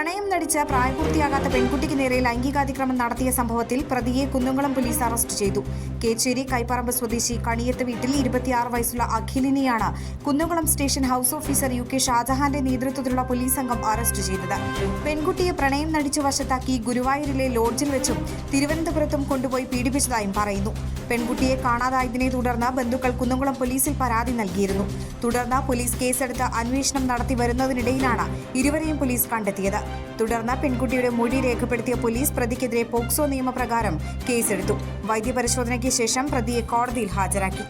പ്രണയം നടിച്ച പ്രായപൂർത്തിയാകാത്ത പെൺകുട്ടിക്ക് നേരെ ലൈംഗികാതിക്രമം നടത്തിയ സംഭവത്തിൽ പ്രതിയെ കുന്നംകുളം പോലീസ് അറസ്റ്റ് ചെയ്തു. കേച്ചേരി കൈപ്പറമ്പ് സ്വദേശി കണിയത്ത് വീട്ടിൽ ഇരുപത്തിയാറ് വയസ്സുള്ള അഖിലിനെയാണ് Kunnamkulam station house officer U K ഷാജഹാന്റെ നേതൃത്വത്തിലുള്ള പോലീസ് സംഘം അറസ്റ്റ് ചെയ്തത്. പെൺകുട്ടിയെ പ്രണയം നടിച്ചു വശത്താക്കി ഗുരുവായൂരിലെ ലോഡ്ജിൽ വെച്ചും തിരുവനന്തപുരത്തും കൊണ്ടുപോയി പീഡിപ്പിച്ചതായും പറയുന്നു. പെൺകുട്ടിയെ കാണാതായതിനെ തുടർന്ന് ബന്ധുക്കൾ കുന്നംകുളം പോലീസിൽ പരാതി നൽകിയിരുന്നു. തുടർന്ന് പോലീസ് കേസെടുത്ത് അന്വേഷണം നടത്തി വരുന്നതിനിടയിലാണ് ഇരുവരെയും പോലീസ് കണ്ടെത്തിയത്. തുടർന്ന് പെൺകുട്ടിയുടെ മൊഴി രേഖപ്പെടുത്തിയ പോലീസ് പ്രതിക്കെതിരെ പോക്സോ നിയമപ്രകാരം കേസെടുത്തു. വൈദ്യപരിശോധനയ്ക്ക് ശേഷം പ്രതിയെ കോടതിയിൽ ഹാജരാക്കി.